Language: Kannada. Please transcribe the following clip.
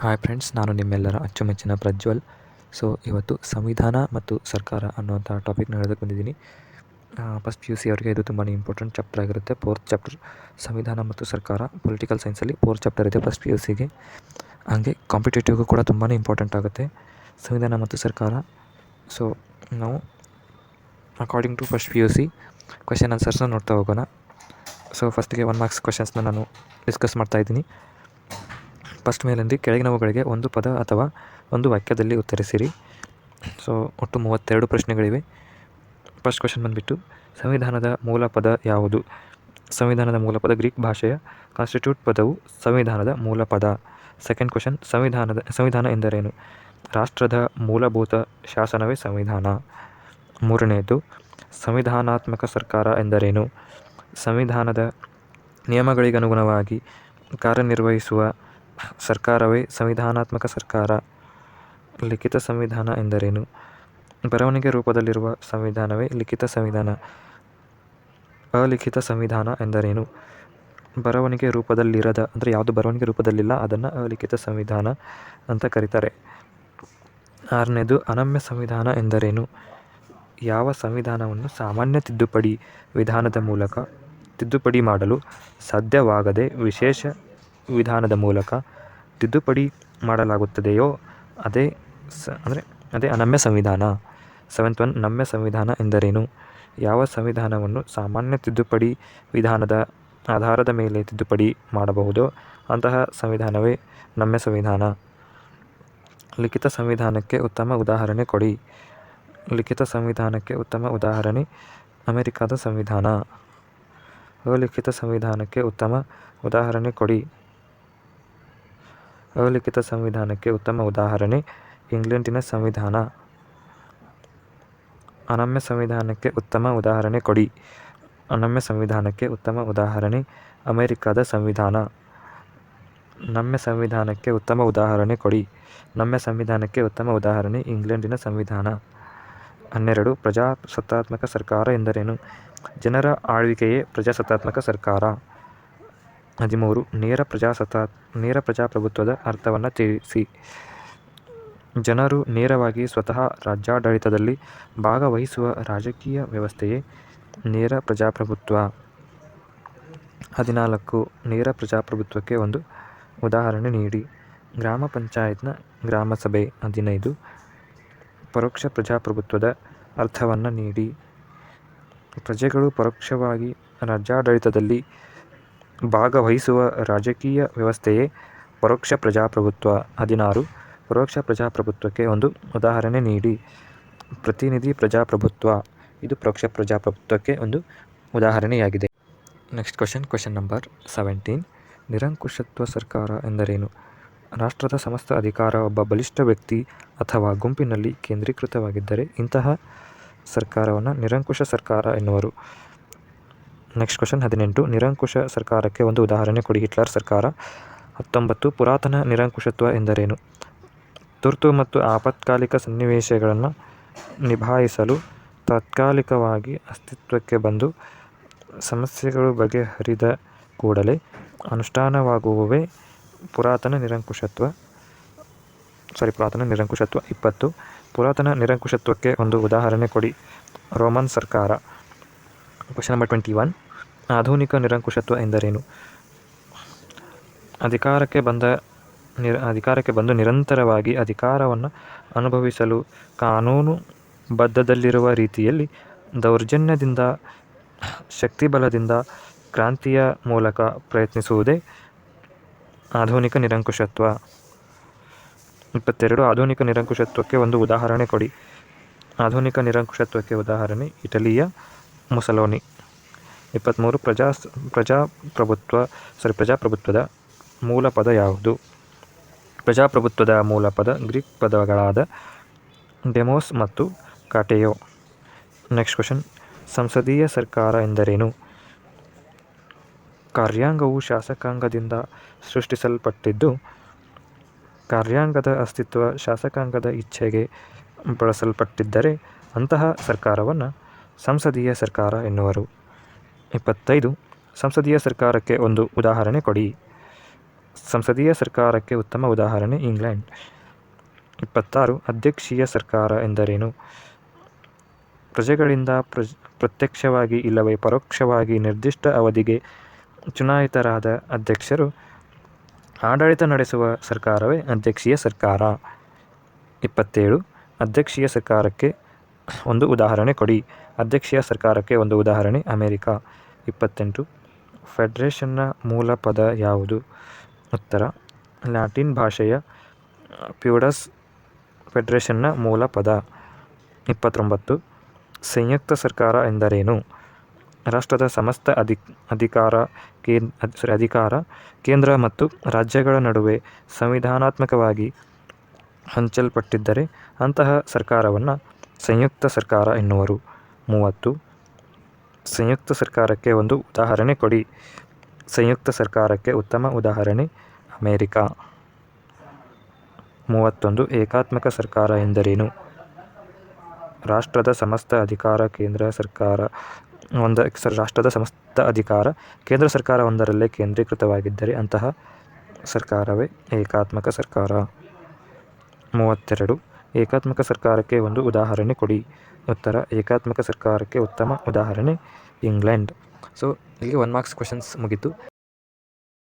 ಹಾಯ್ ಫ್ರೆಂಡ್ಸ್ ನಾನು ನಿಮ್ಮೆಲ್ಲರ ಅಚ್ಚುಮೆಚ್ಚಿನ ಪ್ರಜ್ವಲ್. ಸೊ ಇವತ್ತು ಸಂವಿಧಾನ ಮತ್ತು ಸರ್ಕಾರ ಅನ್ನುವಂಥ ಟಾಪಿಕ್ನ ಹೇಳೋದಕ್ಕೆ ಬಂದಿದ್ದೀನಿ. ಫಸ್ಟ್ ಪಿ ಯು ಸಿ ಅವರಿಗೆ ಇದು ತುಂಬಾ ಇಂಪಾರ್ಟೆಂಟ್ ಚಾಪ್ಟರ್ ಆಗಿರುತ್ತೆ. ಫೋರ್ತ್ ಚಾಪ್ಟರ್ ಸಂವಿಧಾನ ಮತ್ತು ಸರ್ಕಾರ ಪೊಲಿಟಿಕಲ್ ಸೈನ್ಸಲ್ಲಿ ಫೋರ್ತ್ ಚಾಪ್ಟರ್ ಇದೆ ಫಸ್ಟ್ ಪಿ ಯು ಸಿಗೆ ಹಾಗೆ ಕಾಂಪಿಟೇಟಿವ್ಗೂ ಕೂಡ ತುಂಬಾ ಇಂಪಾರ್ಟೆಂಟ್ ಆಗುತ್ತೆ. ಸಂವಿಧಾನ ಮತ್ತು ಸರ್ಕಾರ. ಸೊ ನಾವು according to first P U C question ಆನ್ಸರ್ಸ್ನ ನೋಡ್ತಾ ಹೋಗೋಣ. ಸೊ ಫಸ್ಟಿಗೆ ಒನ್ ಮಾರ್ಕ್ಸ್ ಕ್ವೆಶನ್ಸ್ನ ನಾನು ಡಿಸ್ಕಸ್ ಮಾಡ್ತಾ ಇದ್ದೀನಿ. ಫಸ್ಟ್ ಮೇಲಿಂದ ಕೆಳಗಿನವುಗಳಿಗೆ ಒಂದು ಪದ ಅಥವಾ ಒಂದು ವಾಕ್ಯದಲ್ಲಿ ಉತ್ತರಿಸಿರಿ. ಸೊ ಒಟ್ಟು ಮೂವತ್ತೆರಡು ಪ್ರಶ್ನೆಗಳಿವೆ. ಫಸ್ಟ್ ಕ್ವಶನ್ ಬಂದುಬಿಟ್ಟು, ಸಂವಿಧಾನದ ಮೂಲ ಪದ ಯಾವುದು? ಸಂವಿಧಾನದ ಮೂಲ ಪದ ಗ್ರೀಕ್ ಭಾಷೆಯ ಕಾನ್ಸ್ಟಿಟ್ಯೂಟ್ ಪದವು ಸಂವಿಧಾನದ ಮೂಲ ಪದ. ಸೆಕೆಂಡ್ ಕ್ವಶನ್ ಸಂವಿಧಾನದ, ಸಂವಿಧಾನ ಎಂದರೇನು? ರಾಷ್ಟ್ರದ ಮೂಲಭೂತ ಶಾಸನವೇ ಸಂವಿಧಾನ. ಮೂರನೆಯದು ಸಂವಿಧಾನಾತ್ಮಕ ಸರ್ಕಾರ ಎಂದರೇನು? ಸಂವಿಧಾನದ ನಿಯಮಗಳಿಗನುಗುಣವಾಗಿ ಕಾರ್ಯನಿರ್ವಹಿಸುವ ಸರ್ಕಾರವೇ ಸಂವಿಧಾನಾತ್ಮಕ ಸರ್ಕಾರ. ಲಿಖಿತ ಸಂವಿಧಾನ ಎಂದರೇನು? ಬರವಣಿಗೆ ರೂಪದಲ್ಲಿರುವ ಸಂವಿಧಾನವೇ ಲಿಖಿತ ಸಂವಿಧಾನ. ಅಲಿಖಿತ ಸಂವಿಧಾನ ಎಂದರೇನು? ಬರವಣಿಗೆ ರೂಪದಲ್ಲಿರದ, ಅಂದರೆ ಯಾವುದು ಬರವಣಿಗೆ ರೂಪದಲ್ಲಿಲ್ಲ, ಅದನ್ನು ಅಲಿಖಿತ ಸಂವಿಧಾನ ಅಂತ ಕರೀತಾರೆ. ಆರನೇದು, ಅನಮ್ಯ ಸಂವಿಧಾನ ಎಂದರೇನು? ಯಾವ ಸಂವಿಧಾನವನ್ನು ಸಾಮಾನ್ಯ ತಿದ್ದುಪಡಿ ವಿಧಾನದ ಮೂಲಕ ತಿದ್ದುಪಡಿ ಮಾಡಲು ಸಾಧ್ಯವಾಗದೆ ವಿಶೇಷ ವಿಧಾನದ ಮೂಲಕ ತಿದ್ದುಪಡಿ ಮಾಡಲಾಗುತ್ತದೆಯೋ ಅದೇ ಸ, ಅಂದರೆ ಅದೇ ಅನಮ್ಯ ಸಂವಿಧಾನ. ಸೆವೆಂತ್ ಒನ್ ನಮ್ಯ ಸಂವಿಧಾನ ಎಂದರೇನು? ಯಾವ ಸಂವಿಧಾನವನ್ನು ಸಾಮಾನ್ಯ ತಿದ್ದುಪಡಿ ವಿಧಾನದ ಆಧಾರದ ಮೇಲೆ ತಿದ್ದುಪಡಿ ಮಾಡಬಹುದೋ ಅಂತಹ ಸಂವಿಧಾನವೇ ನಮ್ಯ ಸಂವಿಧಾನ. ಲಿಖಿತ ಸಂವಿಧಾನಕ್ಕೆ ಉತ್ತಮ ಉದಾಹರಣೆ ಕೊಡಿ. ಲಿಖಿತ ಸಂವಿಧಾನಕ್ಕೆ ಉತ್ತಮ ಉದಾಹರಣೆ, ಅಮೆರಿಕದ ಸಂವಿಧಾನ. ಅಲಿಖಿತ ಸಂವಿಧಾನಕ್ಕೆ ಉತ್ತಮ ಉದಾಹರಣೆ ಕೊಡಿ. ಅಲಿಖಿತ ಸಂವಿಧಾನಕ್ಕೆ ಉತ್ತಮ ಉದಾಹರಣೆ, ಇಂಗ್ಲೆಂಡಿನ ಸಂವಿಧಾನ. ಅನಮ್ಯ ಸಂವಿಧಾನಕ್ಕೆ ಉತ್ತಮ ಉದಾಹರಣೆ ಕೊಡಿ. ಅನಮ್ಯ ಸಂವಿಧಾನಕ್ಕೆ ಉತ್ತಮ ಉದಾಹರಣೆ, ಅಮೆರಿಕದ ಸಂವಿಧಾನ. ನಮ್ಯ ಸಂವಿಧಾನಕ್ಕೆ ಉತ್ತಮ ಉದಾಹರಣೆ ಕೊಡಿ. ನಮ್ಯ ಸಂವಿಧಾನಕ್ಕೆ ಉತ್ತಮ ಉದಾಹರಣೆ, ಇಂಗ್ಲೆಂಡಿನ ಸಂವಿಧಾನ. ಹನ್ನೆರಡು, ಪ್ರಜಾಸತ್ತಾತ್ಮಕ ಸರ್ಕಾರ ಎಂದರೇನು? ಜನರ ಆಳ್ವಿಕೆಯೇ ಪ್ರಜಾಸತ್ತಾತ್ಮಕ ಸರ್ಕಾರ. ಹದಿಮೂರು, ನೇರ ಪ್ರಜಾಸತ್ತಾ, ನೇರ ಪ್ರಜಾಪ್ರಭುತ್ವದ ಅರ್ಥವನ್ನು ತಿಳಿಸಿ. ಜನರು ನೇರವಾಗಿ ಸ್ವತಃ ರಾಜ್ಯಾಡಳಿತದಲ್ಲಿ ಭಾಗವಹಿಸುವ ರಾಜಕೀಯ ವ್ಯವಸ್ಥೆಯೇ ನೇರ ಪ್ರಜಾಪ್ರಭುತ್ವ? ಹದಿನಾಲ್ಕು, ನೇರ ಪ್ರಜಾಪ್ರಭುತ್ವಕ್ಕೆ ಒಂದು ಉದಾಹರಣೆ ನೀಡಿ. ಗ್ರಾಮ ಪಂಚಾಯತ್ನ ಗ್ರಾಮಸಭೆ ಹದಿನೈದು, ಪರೋಕ್ಷ ಪ್ರಜಾಪ್ರಭುತ್ವದ ಅರ್ಥವನ್ನು ನೀಡಿ. ಪ್ರಜೆಗಳು ಪರೋಕ್ಷವಾಗಿ ರಾಜ್ಯಾಡಳಿತದಲ್ಲಿ ಭಾಗವಹಿಸುವ ರಾಜಕೀಯ ವ್ಯವಸ್ಥೆಯೇ ಪರೋಕ್ಷ ಪ್ರಜಾಪ್ರಭುತ್ವ? ಹದಿನಾರು. ಪರೋಕ್ಷ ಪ್ರಜಾಪ್ರಭುತ್ವಕ್ಕೆ ಒಂದು ಉದಾಹರಣೆ ನೀಡಿ. ಪ್ರತಿನಿಧಿ ಪ್ರಜಾಪ್ರಭುತ್ವ. ಇದು ಪರೋಕ್ಷ ಪ್ರಜಾಪ್ರಭುತ್ವಕ್ಕೆ ಒಂದು ಉದಾಹರಣೆಯಾಗಿದೆ. Next question question number seventeen. ನಿರಂಕುಶತ್ವ ಸರ್ಕಾರ ಎಂದರೇನು? ರಾಷ್ಟ್ರದ ಸಮಸ್ತ ಅಧಿಕಾರ ಒಬ್ಬ ಬಲಿಷ್ಠ ವ್ಯಕ್ತಿ ಅಥವಾ ಗುಂಪಿನಲ್ಲಿ ಕೇಂದ್ರೀಕೃತವಾಗಿದ್ದರೆ ಇಂತಹ ಸರ್ಕಾರವನ್ನು ನಿರಂಕುಶ ಸರ್ಕಾರ ಎನ್ನುವರು. ನೆಕ್ಸ್ಟ್ ಕ್ವಶನ್ ಹದಿನೆಂಟು. ನಿರಂಕುಶ ಸರ್ಕಾರಕ್ಕೆ ಒಂದು ಉದಾಹರಣೆ ಕೊಡಿ, ಹಿಟ್ಲರ್ ಸರ್ಕಾರ. ಹತ್ತೊಂಬತ್ತು, ಪುರಾತನ ನಿರಂಕುಶತ್ವ ಎಂದರೇನು? ತುರ್ತು ಮತ್ತು ಆಪತ್ಕಾಲಿಕ ಸನ್ನಿವೇಶಗಳನ್ನು ನಿಭಾಯಿಸಲು ತಾತ್ಕಾಲಿಕವಾಗಿ ಅಸ್ತಿತ್ವಕ್ಕೆ ಬಂದು ಸಮಸ್ಯೆಗಳು ಬಗೆಹರಿದ ಕೂಡಲೇ ಅನುಷ್ಠಾನವಾಗುವವೇ ಪುರಾತನ ನಿರಂಕುಶತ್ವ. ಸಾರಿ ಪುರಾತನ ನಿರಂಕುಶತ್ವ. ಇಪ್ಪತ್ತು, ಪುರಾತನ ನಿರಂಕುಶತ್ವಕ್ಕೆ ಒಂದು ಉದಾಹರಣೆ ಕೊಡಿ, ರೋಮನ್ ಸರ್ಕಾರ. ಕ್ವಶನ್ ನಂಬರ್ ಟ್ವೆಂಟಿ ಒನ್ ಆಧುನಿಕ ನಿರಂಕುಶತ್ವ ಎಂದರೇನು? ಅಧಿಕಾರಕ್ಕೆ ಬಂದ ನಿರ, ಅಧಿಕಾರಕ್ಕೆ ಬಂದು ನಿರಂತರವಾಗಿ ಅಧಿಕಾರವನ್ನು ಅನುಭವಿಸಲು ಕಾನೂನು ಬದ್ಧದಲ್ಲಿರುವ ರೀತಿಯಲ್ಲಿ ದೌರ್ಜನ್ಯದಿಂದ, ಶಕ್ತಿಬಲದಿಂದ ಕ್ರಾಂತಿಯ ಮೂಲಕ ಪ್ರಯತ್ನಿಸುವುದೇ ಆಧುನಿಕ ನಿರಂಕುಶತ್ವ. ಇಪ್ಪತ್ತೆರಡು, ಆಧುನಿಕ ನಿರಂಕುಶತ್ವಕ್ಕೆ ಒಂದು ಉದಾಹರಣೆ ಕೊಡಿ. ಆಧುನಿಕ ನಿರಂಕುಶತ್ವಕ್ಕೆ ಉದಾಹರಣೆ, ಇಟಲಿಯ ಮುಸಲೋನಿ. ಇಪ್ಪತ್ತ್ಮೂರು ಪ್ರಜಾ ಪ್ರಜಾಪ್ರಭುತ್ವ ಸಾರಿ ಪ್ರಜಾಪ್ರಭುತ್ವದ ಮೂಲ ಪದ ಯಾವುದು? ಪ್ರಜಾಪ್ರಭುತ್ವದ ಮೂಲ ಪದ ಗ್ರೀಕ್ ಪದಗಳಾದ ಡೆಮೋಸ್ ಮತ್ತು ಕಾಟೆಯೋ. ನೆಕ್ಸ್ಟ್ ಕ್ವೆಶನ್ ಸಂಸದೀಯ ಸರ್ಕಾರ ಎಂದರೇನು? ಕಾರ್ಯಾಂಗವು ಶಾಸಕಾಂಗದಿಂದ ಸೃಷ್ಟಿಸಲ್ಪಟ್ಟಿದ್ದು, ಕಾರ್ಯಾಂಗದ ಅಸ್ತಿತ್ವ ಶಾಸಕಾಂಗದ ಇಚ್ಛೆಗೆ ಬಳಸಲ್ಪಟ್ಟಿದ್ದರೆ ಅಂತಹ ಸರ್ಕಾರವನ್ನು ಸಂಸದೀಯ ಸರ್ಕಾರ ಎನ್ನುವರು. ಇಪ್ಪತ್ತೈದು, ಸಂಸದೀಯ ಸರ್ಕಾರಕ್ಕೆ ಒಂದು ಉದಾಹರಣೆ ಕೊಡಿ. ಸಂಸದೀಯ ಸರ್ಕಾರಕ್ಕೆ ಉತ್ತಮ ಉದಾಹರಣೆ ಇಂಗ್ಲೆಂಡ್. ಇಪ್ಪತ್ತಾರು, ಅಧ್ಯಕ್ಷೀಯ ಸರ್ಕಾರ ಎಂದರೇನು? ಪ್ರಜೆಗಳಿಂದ ಪ್ರಜ್ ಪ್ರತ್ಯಕ್ಷವಾಗಿ ಇಲ್ಲವೇ ಪರೋಕ್ಷವಾಗಿ ನಿರ್ದಿಷ್ಟ ಅವಧಿಗೆ ಚುನಾಯಿತರಾದ ಅಧ್ಯಕ್ಷರು ಆಡಳಿತ ನಡೆಸುವ ಸರ್ಕಾರವೇ ಅಧ್ಯಕ್ಷೀಯ ಸರ್ಕಾರ. ಇಪ್ಪತ್ತೇಳು, ಅಧ್ಯಕ್ಷೀಯ ಸರ್ಕಾರಕ್ಕೆ ಒಂದು ಉದಾಹರಣೆ ಕೊಡಿ. ಅಧ್ಯಕ್ಷೀಯ ಸರ್ಕಾರಕ್ಕೆ ಒಂದು ಉದಾಹರಣೆ ಅಮೆರಿಕ. ಇಪ್ಪತ್ತೆಂಟು. ಫೆಡ್ರೇಷನ್ನ ಮೂಲ ಪದ ಯಾವುದು? ಉತ್ತರ, ಲ್ಯಾಟಿನ್ ಭಾಷೆಯ ಪ್ಯೂಡಸ್ ಫೆಡ್ರೇಷನ್ನ ಮೂಲ ಪದ. ಇಪ್ಪತ್ತೊಂಬತ್ತು, ಸಂಯುಕ್ತ ಸರ್ಕಾರ ಎಂದರೇನು? ರಾಷ್ಟ್ರದ ಸಮಸ್ತ ಅಧಿ, ಅಧಿಕಾರ ಕೇಂದ್ರ ಅಧಿಕಾರ ಕೇಂದ್ರ ಮತ್ತು ರಾಜ್ಯಗಳ ನಡುವೆ ಸಂವಿಧಾನಾತ್ಮಕವಾಗಿ ಹಂಚಲ್ಪಟ್ಟಿದ್ದರೆ ಅಂತಹ ಸರ್ಕಾರವನ್ನು ಸಂಯುಕ್ತ ಸರ್ಕಾರ ಎನ್ನುವರು. ಮೂವತ್ತು ಸಂಯುಕ್ತ ಸರ್ಕಾರಕ್ಕೆ ಒಂದು ಉದಾಹರಣೆ ಕೊಡಿ. ಸಂಯುಕ್ತ ಸರ್ಕಾರಕ್ಕೆ ಉತ್ತಮ ಉದಾಹರಣೆ, ಅಮೇರಿಕಾ. ಮೂವತ್ತೊಂದು, ಏಕಾತ್ಮಕ ಸರ್ಕಾರ ಎಂದರೇನು? ರಾಷ್ಟ್ರದ ಸಮಸ್ತ ಅಧಿಕಾರ, ಕೇಂದ್ರ ಸರ್ಕಾರ ಒಂದ ರಾಷ್ಟ್ರದ ಸಮಸ್ತ ಅಧಿಕಾರ, ಕೇಂದ್ರ ಸರ್ಕಾರ ಒಂದರಲ್ಲೇ ಕೇಂದ್ರೀಕೃತವಾಗಿದ್ದರೆ ಅಂತಹ ಸರ್ಕಾರವೇ ಏಕಾತ್ಮಕ ಸರ್ಕಾರ. ಮೂವತ್ತೆರಡು ಏಕಾತ್ಮಕ ಸರ್ಕಾರಕ್ಕೆ ಒಂದು ಉದಾಹರಣೆ ಕೊಡಿ. ಉತ್ತರ, ಏಕಾತ್ಮಕ ಸರ್ಕಾರಕ್ಕೆ ಉತ್ತಮ ಉದಾಹರಣೆ, ಇಂಗ್ಲೆಂಡ್. ಸೊ ಇಲ್ಲಿಗೆ ಒನ್ ಮಾರ್ಕ್ಸ್ ಕ್ವಶನ್ಸ್ ಮುಗೀತು.